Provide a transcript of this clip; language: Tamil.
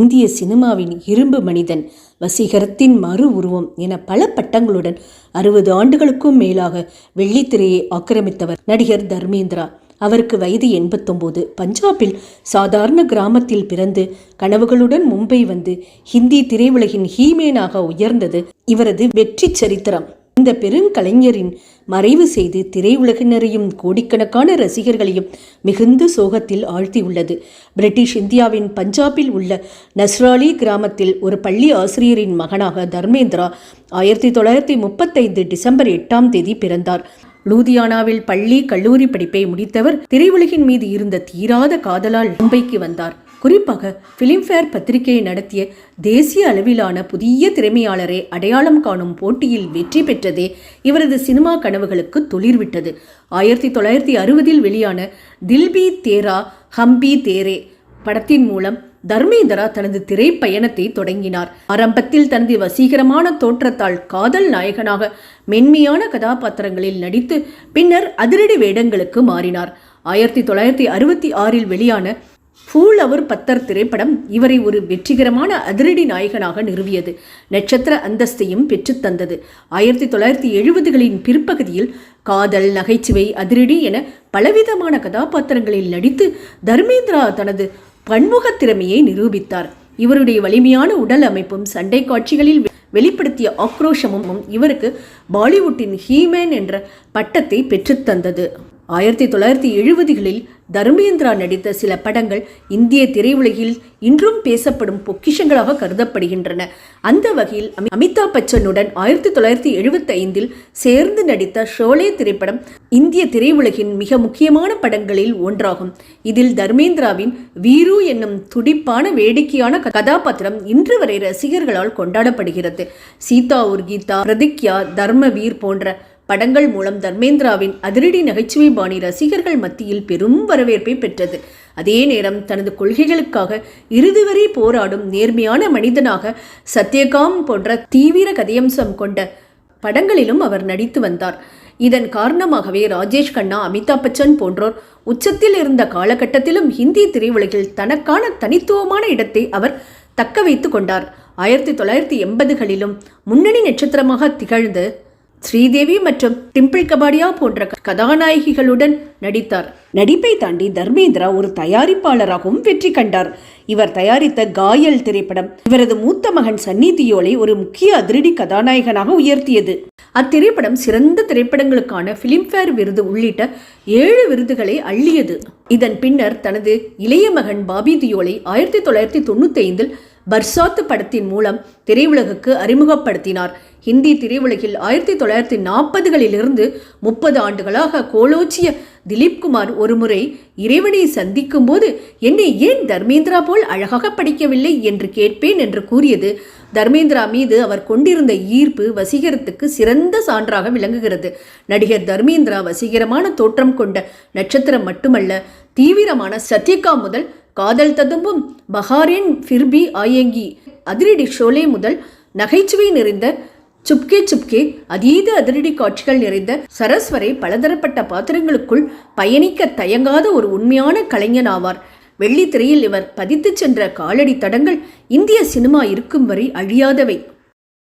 இந்திய சினிமாவின் இரும்பு மனிதன் வசீகரத்தின் மறு உருவம் என பல பட்டங்களுடன் அறுபது ஆண்டுகளுக்கும் மேலாக வெள்ளித்திரையை ஆக்கிரமித்தவர் நடிகர் தர்மேந்திரா. அவருக்கு வயது எண்பத்தொம்போது. பஞ்சாபில் சாதாரண கிராமத்தில் பிறந்து கனவுகளுடன் மும்பை வந்து ஹிந்தி திரையுலகின் ஹீமேனாக உயர்ந்தது இவரது வெற்றி சரித்திரம். இந்த பெருங்கலைஞரின் மறைவு செய்து திரையுலகினரையும் கோடிக்கணக்கான ரசிகர்களையும் மிகுந்த சோகத்தில் ஆழ்த்தியுள்ளது. பிரிட்டிஷ் இந்தியாவின் பஞ்சாபில் உள்ள நஸ்ராலி கிராமத்தில் ஒரு பள்ளி ஆசிரியரின் மகனாக தர்மேந்திரா ஆயிரத்தி தொள்ளாயிரத்தி முப்பத்தைந்து டிசம்பர் எட்டாம் தேதி பிறந்தார். லூதியானாவில் பள்ளி கல்லூரி படிப்பை முடித்தவர் திரையுலகின் மீது இருந்த தீராத காதலால் மும்பைக்கு வந்தார். குறிப்பாக பிலிம்ஃபேர் பத்திரிகையை நடத்திய தேசிய அளவிலான புதிய திறமையாளரை அடையாளம் காணும் போட்டியில் வெற்றி பெற்றதே இவரது சினிமா கனவுகளுக்கு துளிர்விட்டது. ஆயிரத்தி தொள்ளாயிரத்தி அறுபதில் வெளியான தில்பி தேரா ஹம்பி தேரே படத்தின் மூலம் தர்மேந்திரா தனது திரைப்பயணத்தை தொடங்கினார். ஆரம்பத்தில் தனது வசீகரமான தோற்றத்தால் காதல் நாயகனாக மென்மையான கதாபாத்திரங்களில் நடித்து பின்னர் அதிரடி வேடங்களுக்கு மாறினார். ஆயிரத்தி தொள்ளாயிரத்தி அறுபத்தி ஆறில் வெளியான ஃபூல் அவர் பத்தர் திரைப்படம் இவரை ஒரு வெற்றிகரமான அதிரடி நாயகனாக நிறுவியது. நட்சத்திர அந்தஸ்தையும் பெற்றுத்தந்தது ஆயிரத்தி தொள்ளாயிரத்தி எழுபதுகளின் பிற்பகுதியில் காதல் நகைச்சுவை அதிரடி என பலவிதமான கதாபாத்திரங்களில் நடித்து தர்மேந்திரா தனது பன்முகத் திறமையை நிரூபித்தார். இவருடைய வலிமையான உடல் அமைப்பும் சண்டை காட்சிகளில் வெளிப்படுத்திய ஆக்ரோஷமும் இவருக்கு பாலிவுட்டின் ஹீமேன் என்ற பட்டத்தை பெற்றுத்தந்தது ஆயிரத்தி தொள்ளாயிரத்தி எழுபதுகளில் தர்மேந்திரா நடித்த சில படங்கள் இந்திய திரையுலகில் இன்றும் பேசப்படும் பொக்கிஷங்களாக கருதப்படுகின்றன. அந்த வகையில் அமி- அமிதாப் பச்சனுடன் ஆயிரத்தி தொள்ளாயிரத்தி எழுபத்தி ஐந்தில் சேர்ந்து நடித்த ஷோலே திரைப்படம் இந்திய திரையுலகின் மிக முக்கியமான படங்களில் ஒன்றாகும். இதில் தர்மேந்திராவின் வீரு என்னும் துடிப்பான வேடிக்கையான கதாபாத்திரம் இன்று வரை ரசிகர்களால் கொண்டாடப்படுகிறது. சீதா உர் கீதா பிரதிக்யா தர்மவீர் போன்ற படங்கள் மூலம் தர்மேந்திராவின் அதிரடி நகைச்சுவை பாணி ரசிகர்கள் மத்தியில் பெரும் வரவேற்பை பெற்றது. அதே நேரம் தனது கொள்கைகளுக்காக இறுதி வரை போராடும் நேர்மையான மனிதனாக சத்யகாம் போன்ற தீவிர கதையம்சம் கொண்ட படங்களிலும் அவர் நடித்து வந்தார். இதன் காரணமாகவே ராஜேஷ் கண்ணா அமிதாப் பச்சன் போன்றோர் உச்சத்தில் இருந்த காலகட்டத்திலும் ஹிந்தி திரையுலகில் தனக்கான தனித்துவமான இடத்தை அவர் தக்க வைத்து கொண்டார். ஆயிரத்தி தொள்ளாயிரத்தி எண்பதுகளிலும் முன்னணி நட்சத்திரமாக திகழ்ந்து ஸ்ரீதேவி மற்றும் டிம்பிள் கபாடியா போன்ற கதாநாயகிகளுடன் நடித்தார். நடிப்பை தாண்டி தர்மேந்திரா ஒரு தயாரிப்பாளராகவும் வெற்றி கண்டார். இவர் தயாரித்த காயல் திரைப்படம் இவரது மூத்த மகன் சன்னி தியோலை ஒரு முக்கிய அதிரடி கதாநாயகனாக உயர்த்தியது. அத்திரைப்படம் சிறந்த திரைப்படங்களுக்கான பிலிம்பேர் விருது உள்ளிட்ட ஏழு விருதுகளை அள்ளியது. இதன் பின்னர் தனது இளைய மகன் பாபி தியோலை ஆயிரத்தி தொள்ளாயிரத்தி தொண்ணூத்தி ஐந்தில் பர்சாத்து படத்தின் மூலம் திரையுலகுக்கு அறிமுகப்படுத்தினார். ஹிந்தி திரையுலகில் ஆயிரத்தி தொள்ளாயிரத்தி நாற்பதுகளிலிருந்து முப்பது ஆண்டுகளாக கோலோச்சிய திலீப் குமார் ஒருமுறை இறைவனை சந்திக்கும் போது என்னை ஏன் தர்மேந்திரா போல் அழகாக படிக்கவில்லை என்று கேட்பேன் என்று கூறியது. தர்மேந்திரா மீது அவர் கொண்டிருந்த ஈர்ப்பு வசீகரத்துக்கு சிறந்த சான்றாக விளங்குகிறது. நடிகர் தர்மேந்திரா வசீகரமான தோற்றம் கொண்ட நட்சத்திரம் மட்டுமல்ல தீவிரமான சத்யகா முதல் காதல் ததும்பும் பஹாரின் ஃபிர்பி ஆயங்கி. அதிரடி ஷோலே முதல் நகைச்சுவை நிறைந்த சுப்கே சுப்கே அதீத அதிரடி காட்சிகள் நிறைந்த சரஸ்வரை பலதரப்பட்ட பாத்திரங்களுக்குள் பயணிக்க தயங்காத ஒரு உண்மையான கலைஞன் ஆவார். வெள்ளித்திரையில் இவர் பதித்துச் சென்ற காலடி தடங்கள் இந்திய சினிமா இருக்கும் வரை அழியாதவை.